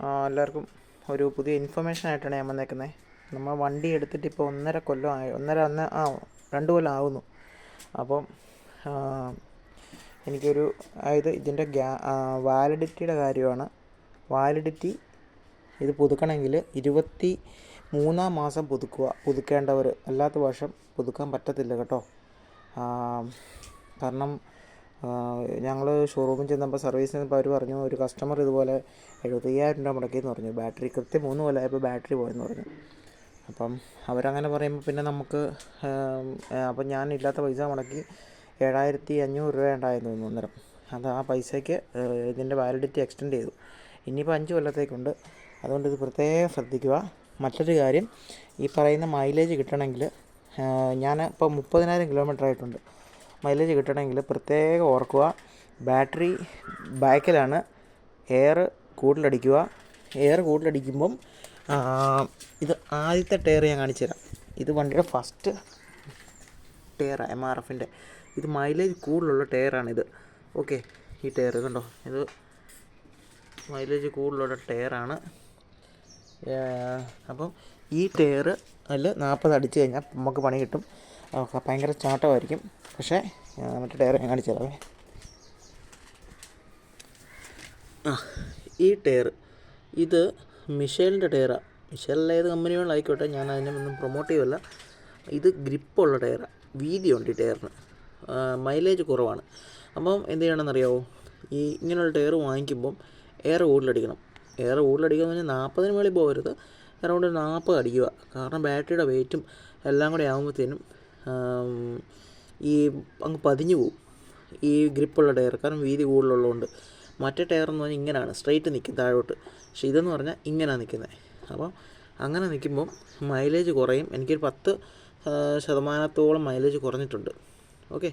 എല്ലാവർക്കും ഒരു പുതിയ ഇൻഫർമേഷൻ ആയിട്ടാണ് ഞാൻ വന്നേക്കുന്നത് നമ്മൾ വണ്ടി എടുത്തിട്ട് ഇപ്പോൾ ഒന്നര കൊല്ലം ആയി ഒന്നര ഒന്ന് ആ രണ്ട് കൊല്ലം ആവുന്നു. അപ്പം എനിക്കൊരു അതായത് ഇതിന്റെ ഗ്യാ വാലിഡിറ്റിയുടെ കാര്യമാണ്. വാലിഡിറ്റി ഇത് പുതുക്കണമെങ്കിൽ ഇരുപത്തി മൂന്നാം മാസം പുതുക്കുക. പുതുക്കേണ്ടവർ അല്ലാത്ത വർഷം പുതുക്കാൻ പറ്റത്തില്ല കേട്ടോ. കാരണം ഞങ്ങൾ ഷോറൂമിൽ ചെന്നപ്പോൾ സർവീസിന് ചെന്നപ്പോൾ അവർ പറഞ്ഞു ഒരു കസ്റ്റമർ ഇതുപോലെ എഴുപത്തയ്യായിരം രൂപ മുടക്കിയെന്ന് പറഞ്ഞു. ബാറ്ററി കൃത്യം മൂന്ന് കൊല്ലമായപ്പോൾ ബാറ്ററി പോയെന്ന് പറഞ്ഞു. അപ്പം അവരങ്ങനെ പറയുമ്പോൾ പിന്നെ നമുക്ക് അപ്പം ഞാൻ ഇല്ലാത്ത പൈസ മുടക്കി ഏഴായിരത്തി അഞ്ഞൂറ് രൂപ ഉണ്ടായിരുന്നു അന്നേരം. അത് ആ പൈസയ്ക്ക് ഇതിന്റെ വാലിഡിറ്റി എക്സ്റ്റെൻഡ് ചെയ്തു. ഇനിയിപ്പോൾ അഞ്ച് കൊല്ലത്തേക്കുണ്ട്. അതുകൊണ്ട് ഇത് പ്രത്യേകം ശ്രദ്ധിക്കുക. മറ്റൊരു കാര്യം ഈ പറയുന്ന മൈലേജ് കിട്ടണമെങ്കിൽ ഞാൻ ഇപ്പോൾ മുപ്പതിനായിരം കിലോമീറ്റർ ആയിട്ടുണ്ട്. മൈലേജ് കിട്ടണമെങ്കിൽ പ്രത്യേകം ഓർക്കുക. ബാറ്ററി ബാക്കിലാണ് എയർ കൂടുതലടിക്കുക. എയർ കൂടുതലടിക്കുമ്പം ഇത് ആദ്യത്തെ ടയർ ഞാൻ കാണിച്ചു തരാം. ഇത് വണ്ടിയുടെ ഫസ്റ്റ് ടയർ എം ആർ എഫിന്റെ ഇത് മൈലേജ് കൂടുതലുള്ള ടയറാണിത് ഓക്കെ ഈ ടയർ കണ്ടോ? ഇത് മൈലേജ് കൂടുതലുള്ള ടയറാണ് അപ്പം ഈ ടയർ അതിൽ നാൽപ്പത് അടിച്ച് കഴിഞ്ഞാൽ നമുക്ക് പണി കിട്ടും. ഭയങ്കര ചാട്ടമായിരിക്കും. പക്ഷേ മറ്റേ ടയർ ഞാൻ കാണിച്ചു ആ ഈ ടയർ ഇത് മിഷേലിന്റെ ടയറാണ് മിഷേലിന്റെ ഏത് കമ്പനികളും ആയിക്കോട്ടെ ഞാൻ അതിനെ ഒന്നും പ്രൊമോട്ട് ചെയ്യല്ല ഇത് ഗ്രിപ്പുള്ള ടയറാണ് വീതിയുണ്ട് ഈ ടയറിന് മൈലേജ് കുറവാണ്. അപ്പം എന്ത് ചെയ്യണമെന്നറിയാവോ? ഈ ഇങ്ങനെയുള്ള ടയർ വാങ്ങിക്കുമ്പം എയർ കൂടുതലടിക്കണം എയർ കൂടുതലടിക്കുക എന്ന് പറഞ്ഞാൽ നാൽപ്പതിന് മേളിൽ പോകരുത്. അറൗണ്ട് നാൽപ്പത് അടിക്കുക. കാരണം ബാറ്ററിയുടെ വെയിറ്റും എല്ലാം കൂടെ ആകുമ്പോഴത്തേനും ഈ അങ്ങ് പതിഞ്ഞു പോകും ഈ ഗ്രിപ്പുള്ള ടയർ കാരണം വീതി കൂടുതലുള്ളതുകൊണ്ട്. മറ്റേ ടയർ എന്ന് പറഞ്ഞാൽ ഇങ്ങനെയാണ് സ്ട്രെയിറ്റ് നിൽക്കും താഴോട്ട്. പക്ഷേ ഇതെന്ന് പറഞ്ഞാൽ ഇങ്ങനെയാണ് നിൽക്കുന്നത് അപ്പം അങ്ങനെ നിൽക്കുമ്പം മൈലേജ് കുറയും. എനിക്കൊരു പത്ത് ശതമാനത്തോളം മൈലേജ് കുറഞ്ഞിട്ടുണ്ട്. ഓക്കെ?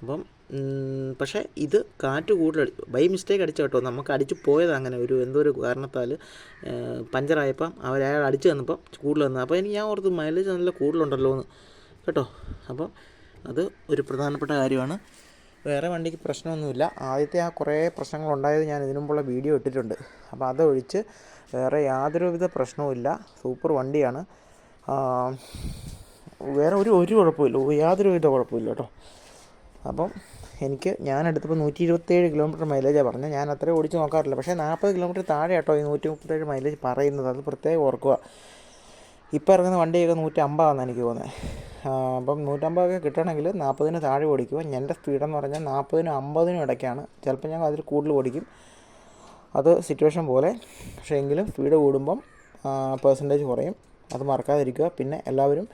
അപ്പം പക്ഷേ ഇത് കാറ്റ് കൂടുതൽ ബൈ മിസ്റ്റേക്ക് അടിച്ച കേട്ടോ. നമുക്ക് അടിച്ച് പോയത് അങ്ങനെ ഒരു എന്തോ ഒരു കാരണത്താൽ പഞ്ചറായപ്പം അവർ അയാൾ അടിച്ച് തന്നപ്പം കൂടുതൽ വന്നു അപ്പോൾ എനിക്ക് ഞാൻ ഓർത്ത് മൈലേജ് നല്ല കൂടുതലുണ്ടല്ലോ എന്ന് കേട്ടോ. അപ്പം അത് ഒരു പ്രധാനപ്പെട്ട കാര്യമാണ്. വേറെ വണ്ടിക്ക് പ്രശ്നമൊന്നുമില്ല. ആദ്യത്തെ ആ കുറേ പ്രശ്നങ്ങളുണ്ടായത് ഞാൻ ഇതിനു മുമ്പുള്ള വീഡിയോ ഇട്ടിട്ടുണ്ട്. അപ്പോൾ അതൊഴിച്ച് വേറെ യാതൊരുവിധ പ്രശ്നവുമില്ല സൂപ്പർ വണ്ടിയാണ്. വേറെ ഒരു ഒരു കുഴപ്പമില്ല. യാതൊരുവിധ കുഴപ്പമില്ല കേട്ടോ. അപ്പം എനിക്ക് ഞാൻ എടുത്തപ്പോൾ നൂറ്റി ഇരുപത്തേഴ് കിലോമീറ്റർ മൈലേജാണ് പറഞ്ഞത്. ഞാൻ അത്രയും ഓടിച്ച് നോക്കാറില്ല. പക്ഷേ നാൽപ്പത് കിലോമീറ്റർ താഴെ കേട്ടോ ഈ നൂറ്റി മുപ്പത്തേഴ് മൈലേജ് പറയുന്നത്. അത് പ്രത്യേകം ഓർക്കുക. ഇപ്പോൾ ഇറങ്ങുന്ന വണ്ടിയൊക്കെ നൂറ്റി അമ്പതാണെന്ന് എനിക്ക് തോന്നുന്നത്. അപ്പം നൂറ്റമ്പതൊക്കെ കിട്ടണമെങ്കിൽ നാൽപ്പതിന് താഴെ ഓടിക്കുക. എന്റെ സ്പീഡെന്ന് പറഞ്ഞാൽ നാൽപ്പതിനും അമ്പതിനും ഇടയ്ക്കാണ്. ചിലപ്പോൾ ഞാൻ അതിൽ കൂടുതൽ ഓടിക്കും. അത് സിറ്റുവേഷൻ പോലെ. പക്ഷേ എങ്കിലും സ്പീഡ് കൂടുമ്പം പെർസെന്റേജ് കുറയും. അത് മറക്കാതിരിക്കുക. പിന്നെ എല്ലാവരും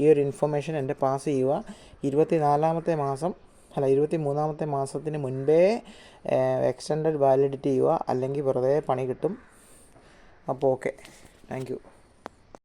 ഈ ഒരു ഇൻഫർമേഷൻ എന്റെ പാസ് ചെയ്യുക. ഇരുപത്തി നാലാമത്തെ മാസം അല്ല ഇരുപത്തി മൂന്നാമത്തെ മാസത്തിന് മുൻപേ എക്സ്റ്റൻഡഡ് വാലിഡിറ്റി ചെയ്യുക. അല്ലെങ്കിൽ വെറുതെ പണി കിട്ടും. അപ്പോൾ ഓക്കെ. Thank you.